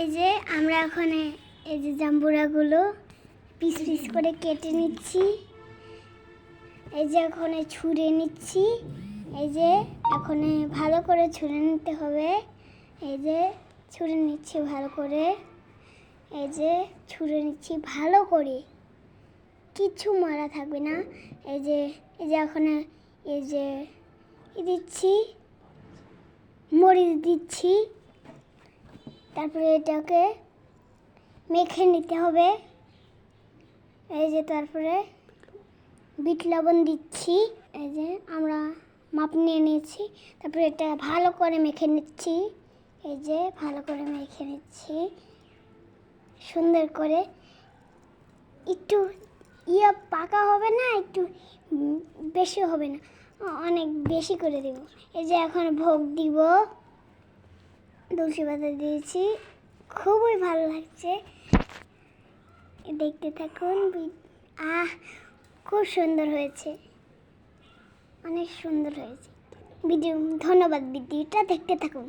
এই যে আমরা এখন এই যে জাম্বুরাগুলো পিস পিস করে কেটে নিচ্ছি। এই যে এখন ছুঁড়ে নিচ্ছি। এই যে এখন ভালো করে ছুঁড়ে নিতে হবে। এই যে ছুঁড়ে নিচ্ছি ভালো করে। এই যে ছুঁড়ে নিচ্ছি ভালো করে। কিচ্ছু মারা থাকবে না। এই যে এই যে এখন, এই যে দিচ্ছি, মরিচ দিচ্ছি। তারপরে এটাকে মেখে নিতে হবে। এই যে তারপরে বিট লবণ দিচ্ছি। এই যে আমরা মাপ নিয়ে নিয়েছি। তারপরে এটা ভালো করে মেখে নিচ্ছি। এই যে ভালো করে মেখে নিচ্ছি। সুন্দর করে একটু ইয়া পাকা হবে না, একটু বেশি হবে না, অনেক বেশি করে দেব। এই যে এখন ভোগ দিব। তুলসী পাতা দিয়েছি। খুবই ভালো লাগছে। দেখতে থাকুন আহ, খুব সুন্দর হয়েছে। অনেক সুন্দর হয়েছে। ভিডিও ধন্যবাদ ভিডিওটা দেখতে থাকুন।